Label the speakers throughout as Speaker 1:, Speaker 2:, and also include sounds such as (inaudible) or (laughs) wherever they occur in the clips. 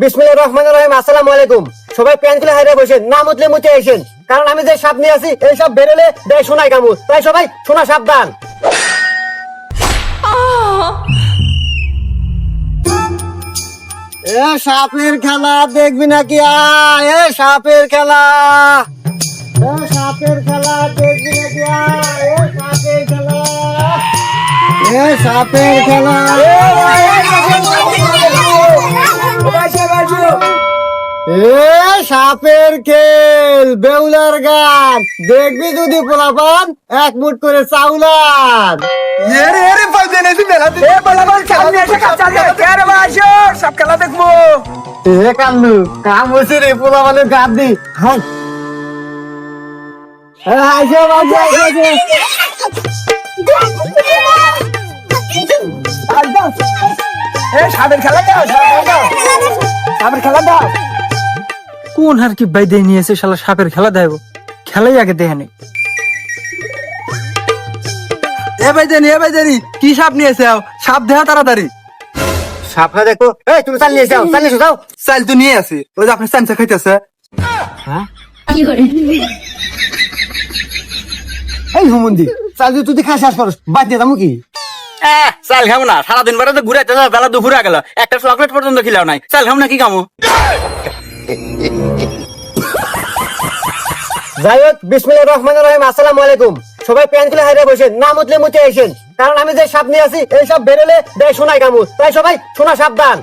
Speaker 1: বিসমিল্লাহ রহমান রহিম, আসসালামু আলাইকুম। সবাই প্যান খুলে হাইরে বসেন, না মুতলে মুতে আসেন। কারণ আমি যে সাপ নিয়ে আছি এই সব বেরোলে দেয় শোনাই কামু তাই সবাই শোনা সাবধান। এ সাপের খেলা দেখবি নাকি? আয় এ সাপের খেলা। এ সাপের খেলা দেখবি নাকি? সাপের খেলা। এ সাপের খেলা। সাপের খেল বেউলার গান। দেখবি যদি পোলাপান এক মুঠ করে চাউলান এ কাল্লু কাম হয়েছে রে পোলাপানের গান দি। হাই। এ, আইসো, আইসো, আইসো, আইসো।
Speaker 2: কোন আর কি বাইদে নিয়েছে শালা সাপের খেলা দেব? খেলাই আগে দেখে নেই
Speaker 3: এ ভাই জানি এ ভাই জানি কি সাপ নিয়েছে সাপ দেহা তাড়াতাড়ি।
Speaker 1: সাপটা দেখো। এই তুমি চালিয়ে যাও চালিয়ে যাও।
Speaker 3: চাল তো নিয়ে আছে ওই যে আপনি চামচা খাইতেছে।
Speaker 1: এই হুমন্দি চালিয়ে তুই খাই শেষ করস বাদ দিয়ে যাব কি?
Speaker 4: চাল খাব না। সারাদিন বেড়া তো ঘুরাইতে বেলা দুপুরে গেল। একটা চকলেট পর্যন্ত খিলাও নাই। চাল খাব না কি খামো?
Speaker 1: যাই হোক বিসমিল্লাহ রহমান রহিম আসসালামু আলাইকুম। সবাই প্যান খুলে হাইরে বসেন না মুতলে মুতে আসেন কারণ আমি যে সাপ নিয়ে আছি এই সব বেরোলে দেয় কামু তাই সবাই শোনা সাবধান।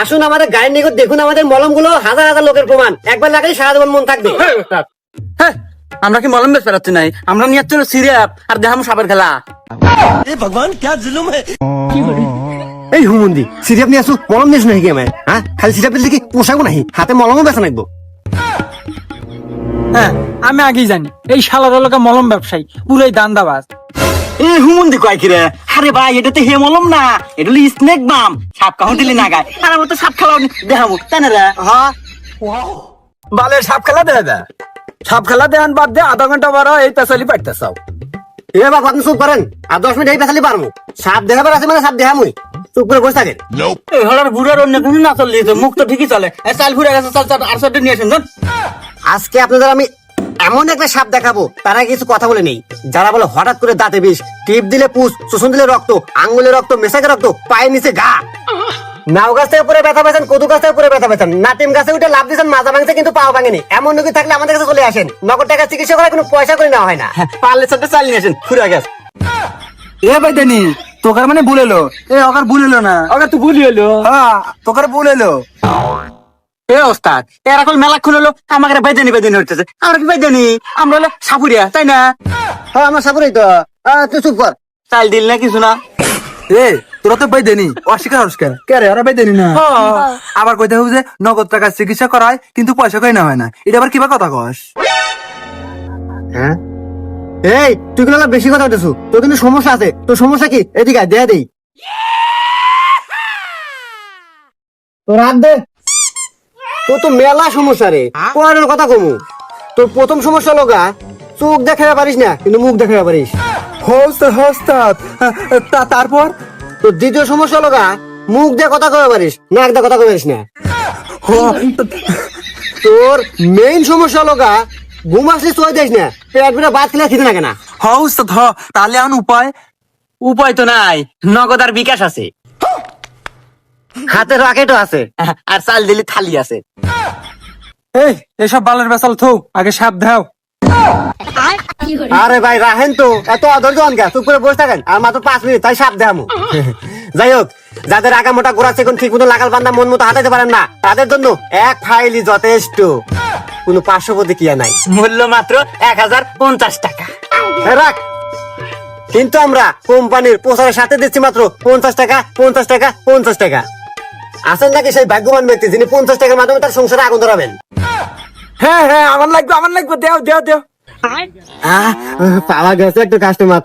Speaker 1: আসুন আমাদের গায়ের নিকট দেখুন আমাদের মলমগুলো হাজার হাজার লোকের প্রমাণ। একবার লাগাই সারা জীবন মন থাকবে।
Speaker 4: হ্যাঁ। আমরা কি মলম বেশ পেরাচ্ছি নাই? আমরা নিয়ে যাচ্ছি সিরিয়াপ আর দেখামো সাপের খেলা।
Speaker 1: এই হুমন্দি সিরিয়াপ নিয়ে আসু মলম নিয়ে আসু নাকি আমি হ্যাঁ? খালি সিরিয়াপ দিলে কি পোশাকও নাহি হাতে মলমও বেচা নাকবো
Speaker 2: হ্যাঁ আমি আগেই জানি এই শালার এলাকা মলম ব্যবসায়ী পুরাই দান্দাবাজ।
Speaker 4: এই হুমুন্দি কয় কি রে আরে ভাই এটা তো হে মলম না এটা হলো স্নেক বাম। সাপ কাহন দিলে না গায়। আর আমরা তো সাপ খেলাও দেখাবো তাই না রে?
Speaker 1: হ্যাঁ।
Speaker 3: বালে সাপ খেলা দেয় দা। সাপ খেলা দেন বাদ দে আধা ঘণ্টা বারো এই পেছালি পাইতেছাও।
Speaker 1: এ বাবা আপনি চুপ করেন। আর দশ মিনিট এই পেছালি পারব সাপ দেখাবার আছে মানে সাপ দেখামুই। চুপ করে বসে থাকেন।
Speaker 4: এই হলার বুড়ার অন্য কিছু না মুখ তো ঠিকই চলে। এই চাল ঘুরে গেছে চল চল আর সব নিয়ে আসেন
Speaker 1: আজকে আপনাদের আমি এমন একটা সাপ দেখাবো তারা কিছু কথা বলে নেই। যারা বলে হঠাৎ করে দাঁতে বিষ টিপ দিলে পুষ শোষণ দিলে রক্ত আঙ্গুলে রক্ত মেশাকে রক্ত পায়ের নিচে গা। নাও গাছ থেকে পরে ব্যথা পেয়েছেন কদু গাছ থেকে পরে ব্যথা পেয়েছেন নাতিম গাছে উঠে লাভ দিয়েছেন মাজা ভাঙছে কিন্তু পাও ভাঙেনি। এমন রোগী থাকলে আমাদের কাছে চলে আসেন। নগদ টাকা চিকিৎসা করে কোনো পয়সা করে নেওয়া হয় না।
Speaker 4: পারলে সাথে চাল নিয়ে আসেন ঘুরে গেছে।
Speaker 3: এ ভাই জানি তোকার মানে ভুল এলো এ অকার ভুল এলো না।
Speaker 2: ওকে তুই ভুলি হলো।
Speaker 3: হ্যাঁ তোকার ভুল এলো
Speaker 4: এ ওস্তাদ এরা কল মেলা খুলে হলো আমাকে বেদানি বেদানি হচ্ছে আমরা কি বেদানি? আমরা হলো সাপুরিয়া তাই না?
Speaker 1: হ্যাঁ আমার সাপুরেই তো। তুই চুপ কর।
Speaker 4: চাল দিল না কিছু না।
Speaker 3: তোরা তো বাই দেনি অস্বীকার অস্বীকার কে রে ওরা বাই দেনি না আবার কইতে হবে যে নগদ টাকা চিকিৎসা করায় কিন্তু পয়সা কই না হয় না। এটা আবার কিবা কথা কস?
Speaker 1: হ্যাঁ? এই তুই কিন্তু বেশি কথা বলতেছু? তোর কিন্তু সমস্যা আছে। তোর সমস্যা কি? এদিকে দেয়া দেই। তোর হাত দে। তোর তো মেলা সমস্যা রে। কথা কমু। তোর প্রথম সমস্যা লগা চোখ দেখাতে পারিস না কিন্তু মুখ দেখাতে পারিস।
Speaker 3: হোস্ত তা তারপর?
Speaker 1: তোর দ্বিতীয় সমস্যা লগা মুখ দিয়ে কথা কবে পারিস নাক দিয়ে কথা কবে পারিস না। তোর মেইন সমস্যা লগা ঘুম আসলে দিস না পেট পেটে ভাত খেলে খেতে লাগে না।
Speaker 3: হোস্ত হ। তাহলে আন উপায়?
Speaker 4: উপায় তো নাই নগদ আর বিকাশ আছে।
Speaker 1: হাতে রকেটও আছে
Speaker 4: আর চাল দিলে থালি আছে।
Speaker 2: এই এসব বালের বেসাল থৌ আগে সাপ দাও
Speaker 1: আরে ভাই রাহেন তো। এত অধৈর্য হন কে চুপ করে বসে থাকেন। আর মাত্র পাঁচ মিনিট তাই সাপ দেখামু। (laughs) যাই হোক যাদের আগা মোটা গোড়া এখন ঠিক মতো লাগাল বান্ধা মন মতো হাতাইতে পারেন না। তাদের জন্য এক ফাইলই যথেষ্ট। কোনো পার্শ্ববর্তী কিয়া নাই।
Speaker 4: মূল্য মাত্র এক হাজার পঞ্চাশ টাকা।
Speaker 1: রাখ। কিন্তু আমরা কোম্পানির প্রচারের সাথে দিচ্ছি মাত্র পঞ্চাশ টাকা পঞ্চাশ টাকা পঞ্চাশ টাকা। আছেন নাকি সেই ভাগ্যবান ব্যক্তি যিনি পঞ্চাশ টাকার মাধ্যমে তার সংসারে আগুন ধরাবেন?
Speaker 2: হ্যাঁ হ্যাঁ আমার লাগবে আমার লাগবে। দেও দেও দেও।
Speaker 1: পাওয়া গেছে একটা কাস্টমার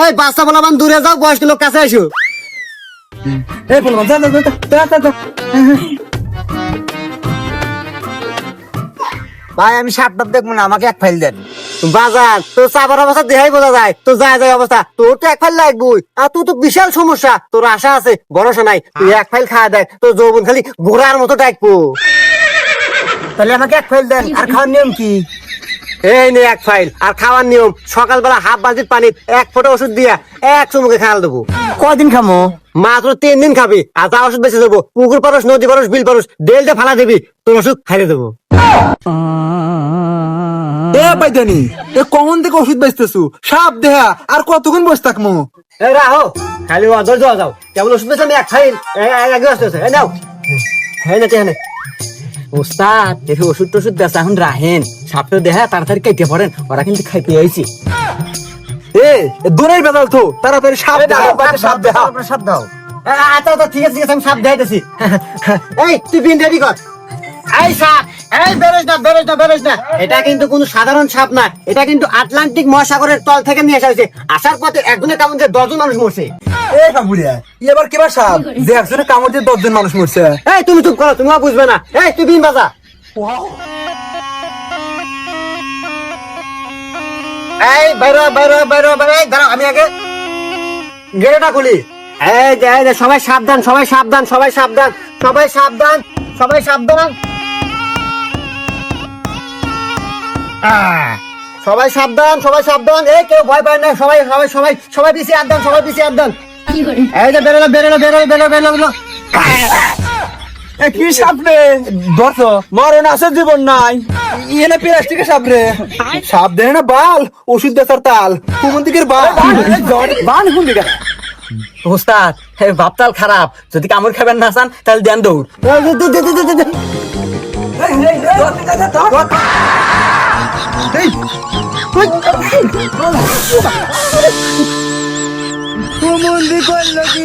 Speaker 1: এই বাচ্চা দূরে যাও বয়স্ক লোক কাছে আসো
Speaker 3: এই বলব যা যা যা, যা যা, যা
Speaker 1: ভাই আমি দেখব না আমাকে এক ফাইল দেন। বাজার তোর চাপার অবস্থা দেহাই বোঝা যায়। তোর যায় যায় অবস্থা তোর তো এক ফাইল লাগবই। আর তোর তো বিশাল সমস্যা। তোর আশা আছে ভরসা নাই। তুই এক ফাইল খাওয়া দেখ তোর যৌবন খালি ঘোড়ার মতো ডাকবো। তাহলে আমাকে এক ফাইল দেন আর খাওয়ার নিয়ম কি? এই নে এক ফাইল আর খাওয়ার নিয়ম সকালবেলা হাফ বালতির পানি এক ফোঁটা ওষুধ দিয়া এক চুমুকে খাওয়াল দেবো। কদিন খামো? মাত্র তিন দিন খাবি আর তা ওষুধ বেঁচে দেবো পুকুর পারস নদী পারস বিল পারস ডেলটা ফালা দিবি তোর ওষুধ খাইয়ে দেবো।
Speaker 3: এ বাইদানি এ কখন থেকে ওষুধ বেচতেছু? সাপ দেহা আর কতক্ষণ বসে থাকমু?
Speaker 1: এই রাহো খালি অধৈর্য যাও কেবল ওষুধ বেঁচে আমি এক ফাইল আগে আসতেছে নাও। হ্যাঁ না হ্যাঁ
Speaker 4: ওস্তাদ দেখে ওষুধ টষুধ বেচা এখন রাহেন সাপটা দেখা তাড়াতাড়ি কেটে পড়েন ওরা কিন্তু খাইতে আইছি।
Speaker 3: এ দূরের বেদাল তো তাড়াতাড়ি সাপ দাও সাপ দাও
Speaker 1: সাপ দাও। আচ্ছা আচ্ছা ঠিক আছে ঠিক আছে আমি সাপ দেখাইতেছি। এই তুই বিন রেডি কর। এই সাপ এই বেরোস না বেরোস না বেরোস না। এটা কিন্তু কোনো সাধারণ সাপ না। এটা কিন্তু আটলান্টিক মহাসাগরের তল থেকে নিয়ে আসা হয়েছে। আসার পথে একজনের কামড় দিয়ে দশজন মানুষ মরছে।
Speaker 3: এ কামুড়িয়া এবার কিবার সাপ? যে একজনে কামড় দিয়ে দশজন মানুষ মরছে।
Speaker 1: এই তুমি চুপ করো তুমি বুঝবে না। এই তুই বিন বাজা। এই বাইরো বাইরো বাইরো বাইরো। এই আমি আগে খুলি। এই এই যে, সবাই সাবধান সবাই সাবধান সবাই সাবধান সবাই সাবধান সবাই সাবধান। সবাই সাবধান সবাই সাবধান এই কেউ ভয় পায় না সবাই সবাই সবাই সবাই পিছিয়ে আদান সবাই পিছিয়ে আদান এই যে বেরোলো বেরোলো বেরোলো বেরোলো বেরোলো
Speaker 3: কি সাপ রে ধরছো মরণ আছে জীবন নাই ইয়ে প্লাস্টিকের সাপ রে সাপ দেয় না বাল ওষুধ বেচার তাল কোন দিকের বাল কোন দিকে
Speaker 4: ওস্তাদ বাপতাল খারাপ যদি কামড় খাবেন না চান তাহলে দেন দৌড়
Speaker 1: দে।
Speaker 3: করল কি